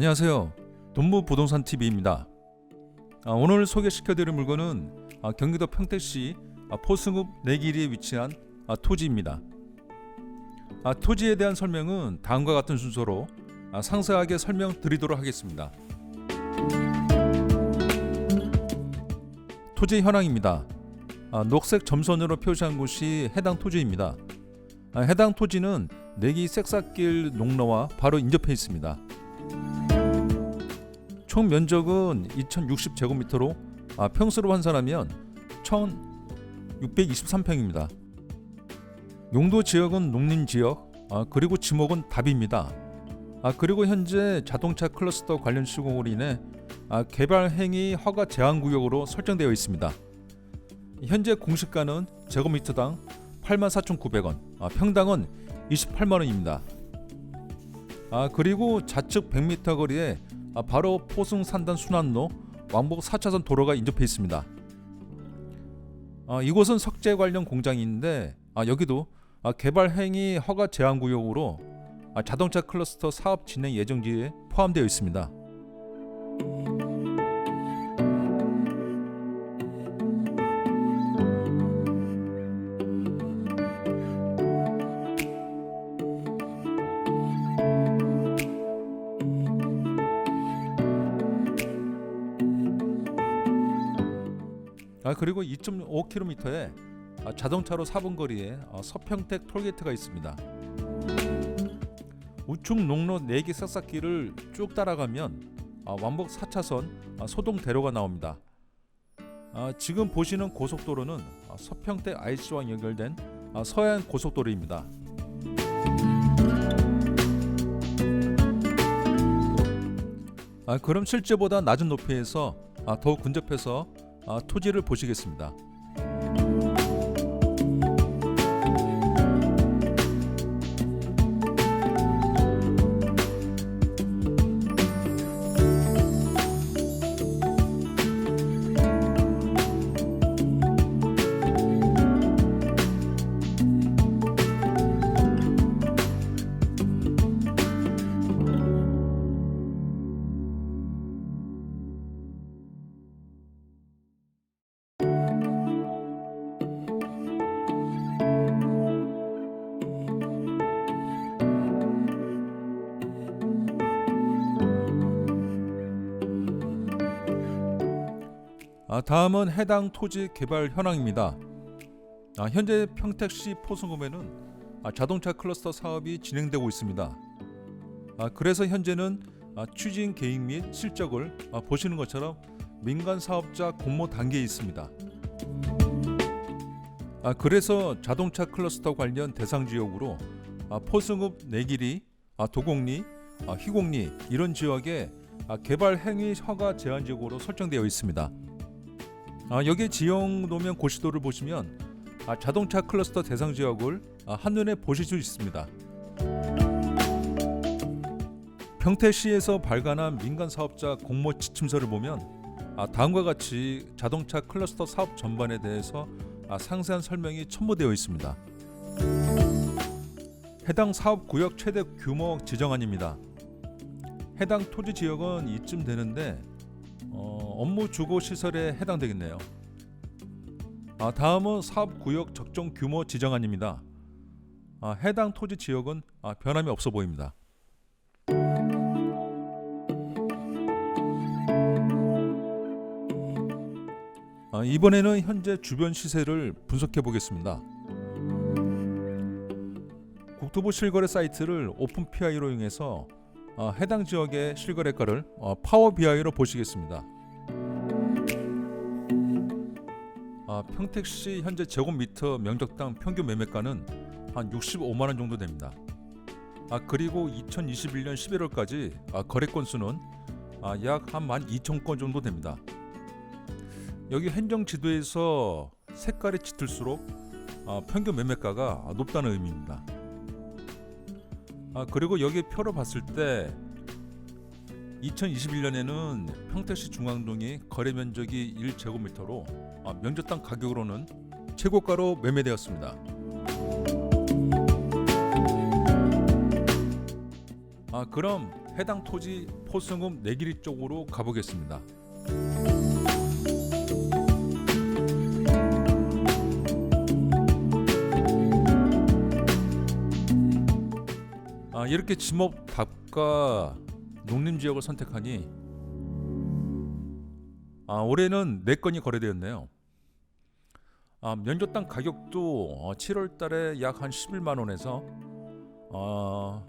안녕하세요. 돈부 부동산 TV입니다. 아, 오늘 소개시켜드릴 물건은 아, 경기도 평택시 아, 포승읍 내길이에 위치한 아, 토지입니다. 아, 토지에 대한 설명은 다음과 같은 순서로 아, 상세하게 설명드리도록 하겠습니다. 토지 현황입니다. 아, 녹색 점선으로 표시한 곳이 해당 토지입니다. 아, 해당 토지는 내기 색삭길 농로와 바로 인접해 있습니다. 총 면적은 2,060제곱미터로 아, 평수로 환산하면 1,623평입니다. 용도 지역은 농림 지역, 아, 그리고 지목은 답입니다. 아, 그리고 현재 자동차 클러스터 관련 시공으로 인해 아, 개발 행위 허가 제한 구역으로 설정되어 있습니다. 현재 공시가는 제곱미터당 84,900원, 아, 평당은 28만 원입니다. 아, 그리고 좌측 100m 거리에 아, 바로 포승 산단 순환로 왕복 4차선 도로가 인접해 있습니다. 아, 이곳은 석재 관련 공장인데 아, 여기도 아, 개발 행위 허가 제한 구역으로 아, 자동차 클러스터 사업 진행 예정지에 포함되어 있습니다. 아 그리고 2.5km에 아, 자동차로 4분 거리에 아, 서평택 톨게이트가 있습니다. 우측 농로 4개 싹싹길을 쭉 따라가면 아, 왕복 4차선 아, 소동대로가 나옵니다. 아, 지금 보시는 고속도로는 아, 서평택 IC와 연결된 아, 서해안 고속도로입니다. 아, 그럼 실제보다 낮은 높이에서 아, 더욱 근접해서 아, 토지를 보시겠습니다. 아, 다음은 해당 토지 개발 현황입니다. 아, 현재 평택시 포승읍에는 아, 자동차 클러스터 사업이 진행되고 있습니다. 아, 그래서 현재는 아, 추진 계획 및 실적을 아, 보시는 것처럼 민간 사업자 공모 단계에 있습니다. 아, 그래서 자동차 클러스터 관련 대상 지역으로 아, 포승읍 내길이, 아, 도곡리, 아, 희곡리 이런 지역에 아, 개발 행위 허가 제한 지역으로 설정되어 있습니다. 아, 여기 지형 도면 고시도를 보시면 아, 자동차 클러스터 대상 지역을 아, 한눈에 보실 수 있습니다. 평택시에서 발간한 민간 사업자 공모 지침서를 보면 아, 다음과 같이 자동차 클러스터 사업 전반에 대해서 아, 상세한 설명이 첨부되어 있습니다. 해당 사업 구역 최대 규모 지정안입니다. 해당 토지 지역은 이쯤 되는데 어, 업무 주거 시설에 해당되겠네요. 아, 다음은 사업 구역 적정 규모 지정안입니다. 아, 해당 토지 지역은 아, 변함이 없어 보입니다. 아, 이번에는 현재 주변 시세를 분석해 보겠습니다. 국토부 실거래 사이트를 오픈 PI로 이용해서 어, 해당 지역의 실거래가를 어, 파워 BI로 보시겠습니다. 아, 평택시 현재 제곱미터 명적당 평균 매매가는 한 65만 원 정도 됩니다. 아, 그리고 2021년 11월까지 아, 거래 건수는 아, 약한 12,000건 정도 됩니다. 여기 행정 지도에서 색깔이 짙을수록 아, 평균 매매가가 높다는 의미입니다. 아 그리고 여기 표로 봤을 때 2021년에는 평택시 중앙동이 거래 면적이 1제곱미터로 아, 면적당 가격으로는 최고가로 매매되었습니다. 아 그럼 해당 토지 포승읍 내길이 쪽으로 가보겠습니다. 이렇게 지목 답과 농림 지역을 선택하니 아, 올해는 네 건이 거래되었네요. 아, 면적 땅 가격도 어, 7월 달에 약 한 11만 원에서 어,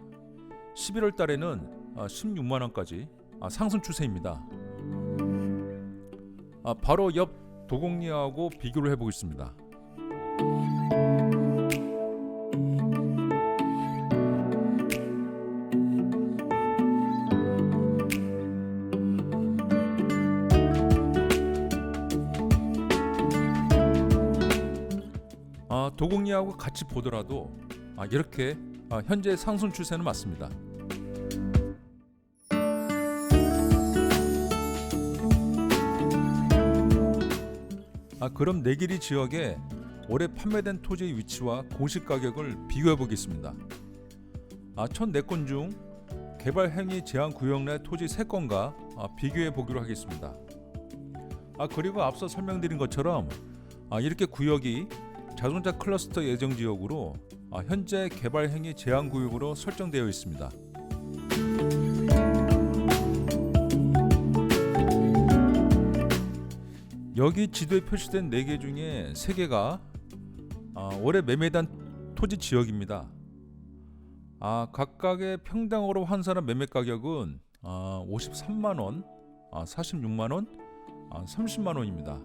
11월 달에는 아, 16만 원까지 아, 상승 추세입니다. 아, 바로 옆 도곡리하고 비교를 해보겠습니다. 도곡리하고 같이 보더라도 아, 이렇게 아, 현재 상승 추세는 맞습니다. 아, 그럼 내길이 지역에 올해 판매된 토지의 위치와 공시 가격을 비교해 보겠습니다. 아, 첫 4건 중 개발 행위 제한 구역 내 토지 3건과 아, 비교해 보기로 하겠습니다. 아, 그리고 앞서 설명드린 것처럼 아, 이렇게 구역이 자동차 클러스터 예정 지역으로 아, 현재 개발 행위 제한 구역으로 설정되어 있습니다. 여기 지도에 표시된 4개 중에 3개가 아, 올해 매매된 토지 지역입니다. 아, 각각의 평당으로 환산한 매매 가격은 아, 53만 원, 아, 46만 원, 아, 30만 원입니다.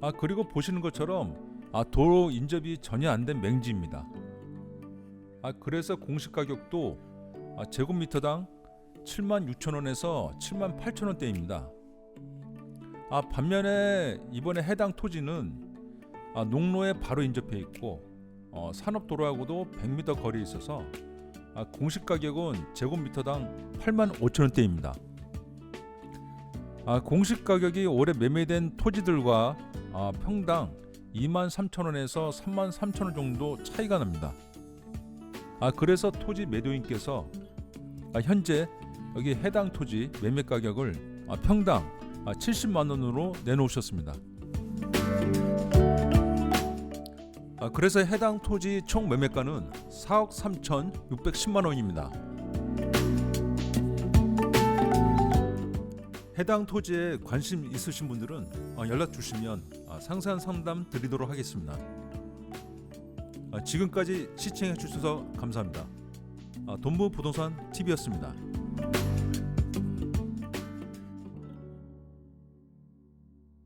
아, 그리고 보시는 것처럼 아, 도로 인접이 전혀 안 된 맹지입니다. 아, 그래서 공시 가격도 아, 제곱미터당 7만 6천 원에서 7만 8천 원대입니다. 아, 반면에 이번에 해당 토지는 아, 농로에 바로 인접해 있고 어, 산업도로하고도 100m 거리에 있어서 아, 공시 가격은 제곱미터당 8만 5천 원대입니다. 아, 공시 가격이 올해 매매된 토지들과 아, 평당 2만 3천 원에서 3만 3천 원 정도 차이가 납니다. 아 그래서 토지 매도인께서 아, 현재 여기 해당 토지 매매 가격을 아, 평당 아, 70만 원으로 내놓으셨습니다. 아, 그래서 해당 토지 총 매매가는 4억 3천610만 원입니다. 해당 토지에 관심 있으신 분들은 어, 연락 주시면 아, 상세한 상담 드리도록 하겠습니다. 아, 지금까지 시청해 주셔서 감사합니다. 아, 돈부 부동산 TV였습니다.